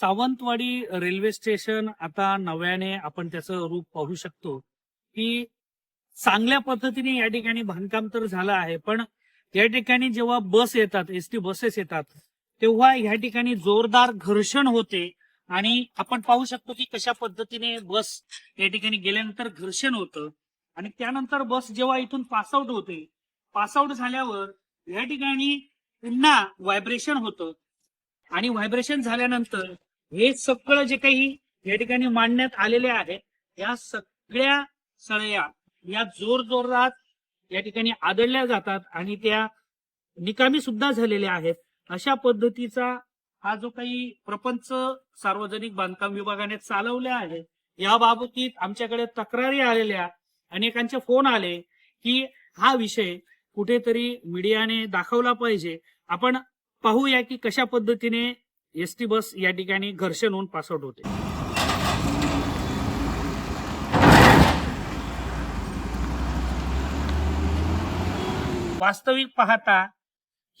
Sawantwadi railway station आता नव्याने आपण त्याचं रूप पाहू शकतो. की चांगल्या पद्धतीने या ठिकाणी बांधकाम तर झालं आहे पण या ठिकाणी जेव्हा बस येतात एस टी बसेस येतात तेव्हा या ठिकाणी जोरदार घर्षण होते. आणि आपण पाहू शकतो की कशा पद्धतीने बस या ठिकाणी गेल्यानंतर घर्षण होतं. आणि त्यानंतर बस जेव्हा इथून पासआउट होते पासआउट झाल्यावर या ठिकाणी पुन्हा व्हायब्रेशन होतं. आणि व्हायब्रेशन झाल्यानंतर हे सगळं जे काही या ठिकाणी मांडण्यात आलेले आहेत या सगळ्या सळया या जोर जोरात या ठिकाणी आदळल्या जातात आणि त्या निकामी सुद्धा झालेल्या आहेत. अशा पद्धतीचा हा जो काही प्रपंच सार्वजनिक बांधकाम विभागाने चालवला आहे या बाबतीत आमच्याकडे तक्रारी आलेल्या अनेकांचे फोन आले की हा विषय कुठेतरी मीडियाने दाखवला पाहिजे. आपण पाहूया की कशा पद्धतीने एस टी बस या ठिकाणी घर्षण होऊन पासआउट होते. वास्तविक पाहता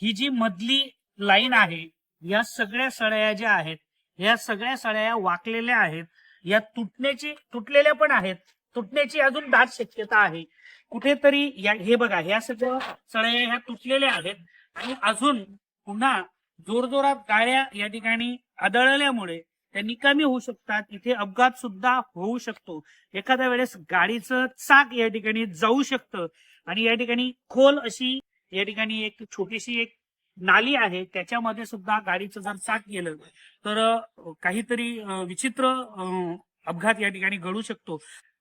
ही जी मधली लाईन आहे या सगळ्या सळया ज्या आहेत या सगळ्या सळया वाकलेल्या आहेत या तुटण्याची तुटलेल्या पण आहेत तुटण्याची अजून दाट शक्यता आहे. कुठेतरी या हे बघा ह्या सगळ्या सळया ह्या तुटलेल्या आहेत आणि अजून पुन्हा जोरजोरात गाड्या या ठिकाणी आदळल्यामुळे त्या निकामी होऊ शकतात. इथे अपघात सुद्धा होऊ शकतो. एखाद्या वेळेस गाडीचं चाक या ठिकाणी जाऊ शकतं आणि या ठिकाणी खोल अशी या ठिकाणी एक छोटीशी एक नाली आहे त्याच्यामध्ये सुद्धा गाडीचं जर चाक गेलं तर काहीतरी विचित्र अपघात या ठिकाणी घडू शकतो.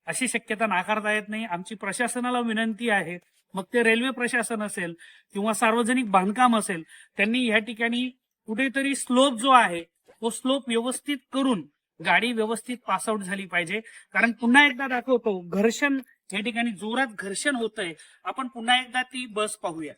अशी शक्यता नाकारता येत नाही. आमची प्रशासनाला विनंती आहे. मग ते रेल्वे प्रशासन असेल किंवा सार्वजनिक बांधकाम असेल त्यांनी या ठिकाणी कुठेतरी स्लोप जो आहे तो स्लोप व्यवस्थित करून गाडी व्यवस्थित पास आउट झाली पाहिजे. कारण पुन्हा एकदा दाखवतो घर्षण या ठिकाणी जोरात घर्षण होतंय. आपण पुन्हा एकदा ती बस पाहूया.